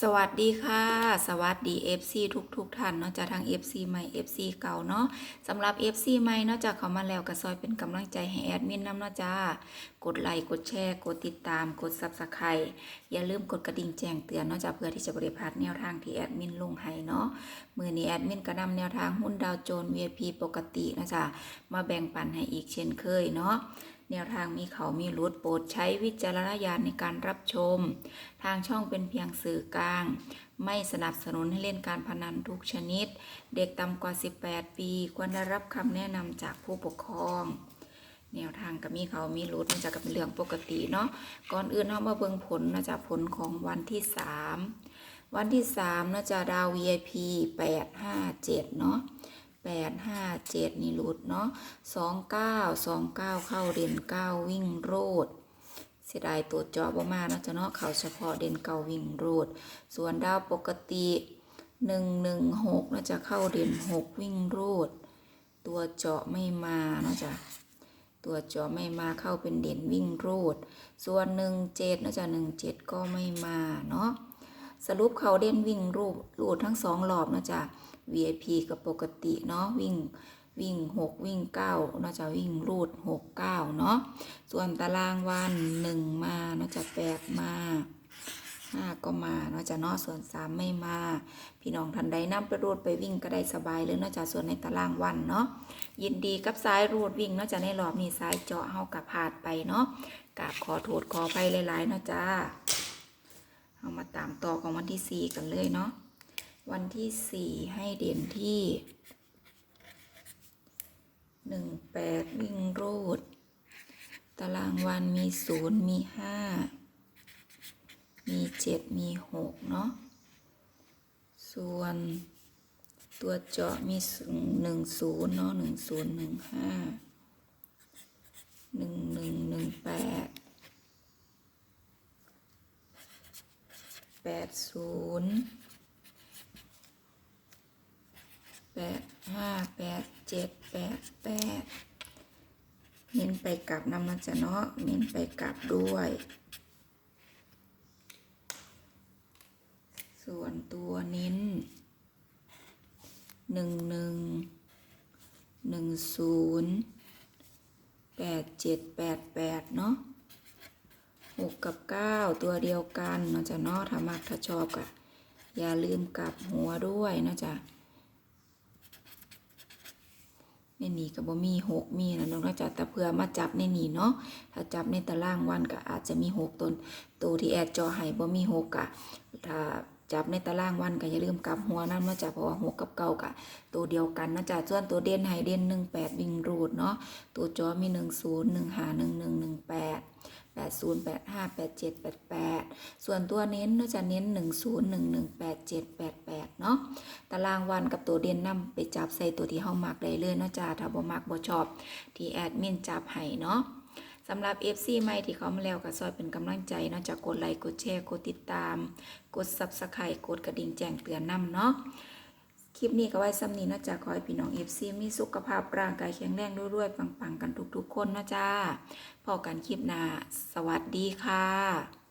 สวัสดีค่ะ สวัสดี FC ทุกทุกท่านเนาะจากทาง FC ใหม่ FC เก่าเนาะสำหรับ FC ใหม่เนาะจากเขามาแล้วก็ซอยเป็นกำลังใจให้แอดมินน้ำเนาะจ้ากดไลค์กดแชร์กดติดตามกด Subscribe อย่าลืมกดกระดิ่งแจ้งเตือนเนาะจ้าเพื่อที่จะบริพาดแนวทางที่แอดมินลงให้เนาะมือนี้แอดมินก็นำแนวทางหุ้นดาวโจนส์ VIP ปกตินะจ๊ะมาแบ่งปันให้อีกเช่นเคยเนาะแนวทางมีเขามีรุดโปรดใช้วิจารณญาณในการรับชม ทางช่องเป็นเพียงสื่อกลาง ไม่สนับสนุนให้เล่นการพนันทุกชนิด เด็กต่ำกว่า 18 ปี ควรได้รับคำแนะนำจากผู้ปกครอง แนวทางก็มีเขามีรุดมันจะก็เป็นเรื่องปกติเนาะก่อนอื่นเรามาเบิ่งผลนะจ๊ะผลของวันที่ 3 วันที่3นะจ๊ะดาว VIP 857 เนาะ แปดห้าเจ็ดนี่หลุดเนาะสองเก้าสองเก้าเข้าเด่นเก้าวิ่งโรดเสียดายตัวเจาะบ่มาเนาะจะเนาะเขาเฉพาะเด่นเก้าวิ่งโรด ส่วนดาวปกติหนึ่งหนึ่งหกน่าจะเข้าเด่นหกวิ่งโรด ตัวเจาะไม่มาเนาะจ้ะตัวเจาะไม่มาเข้าเป็นเด่นวิ่งโรดส่วนหนึ่งเจ็ดน่าจะหนึ่งเจ็ดก็ไม่มาเนาะ สรุปเขาเด่นวิ่งรูปรูดทั้งสองรอบนะจ๊ะ VIP กับปกติเนาะวิ่งวิ่งหกวิ่งเก้าน่าจะวิ่งรูดหกเก้าเนาะส่วนตารางวันหนึ่งมาน่าจะแปดมาห้าก็มาเนาะจะเนาะส่วนสามไม่มา พี่น้องทันใดนำไปรูดไปวิ่งก็ได้สบายเลยเนาะจ๊ะส่วนในตารางวันเนาะยินดีกับสายรูดวิ่งเนาะจะในรอบนี้สายเจาะเฮากับพาดไปเนาะกราบขอโทษขอไปหลายๆเนาะจ้า เอามาตามต่อของวันที่สี่กันเลยเนาะวันที่สี่ให้เด่นที่หนึ่งแปดวิ่งรูด ตารางวันมีศูนย์มีห้ามีเจ็ดมีหกเนาะส่วนตัวเจาะมีหนึ่งศูนย์เนาะหนึ่งศูนย์หนึ่งห้าหนึ่งหนึ่งหนึ่งแปด แปด ศูนย์แปดห้าแปดเจ็ดแปดแปดเน้นไปกลับนำนะจ๊ะเนาะเน้นไปกลับด้วย ส่วนตัวเน้นหนึ่งหนึ่งหนึ่งศูนย์แปดเจ็ดแปดแปดเนาะ กกับเก้าตัวเดียวกันนาะจ๊ะเนาะถ้ามักถ้าชอบก็อย่าลืมกลับหัวด้วยนะจ๊ะในนี่ก็บบ่มีหกมีนะน้องนะจ๊ะแต่เพื่อมาจับในนี่เนาะถ้าจับในตารางวันก็อาจจะมีหกตนตัวที่แอดจอให้บ่มีหกอะถ้าจับในตารางวันก็อย่าลืมกลับหัวนั่นนะจ๊ะเพราะว่าหกกับเก้ากะตัวเดียวกันนะจ๊ะส่วนตัวเด่นให้เด่นหนึ่งแปดวิ่งรูดเนาะตัวจอมีหนึ่งศูนย์หนึ่งหาหนึ่งหนึ่งหนึ่งแปด แปดศูนย์แปดห้าแปดเจ็ดแปดแปดส่วนตัวเน้นก็จะเน้นหนึ่งศูนย์หนึ่งหนึ่งแปดเจ็ดแปดแปดเนาะตารางวันกับตัวเด่นนํไปจับใส่ตัวที่เฮามักได้เลยเนาะจ้าถ้าบ่มักบ่ชอบ ที่แอดมินจับให้เนาะสำหรับ FC ใหม่ที่เขามาแล้วก็ซอยเป็นกำลังใจเนาะจะกกดไลค์กดแชร์กดติดตาม กด Subscribe กดกระดิ่งแจ้งเตือนนํเนาะ คลิปนี้ก็ไว้ซ้ำนี้นะจ๊ะขอให้พี่น้องเอฟซีมีสุขภาพร่างกายแข็งแรงรวยๆปังๆ กันทุกๆ คนนะจ๊ะพอกันคลิปหน้า สวัสดีค่ะ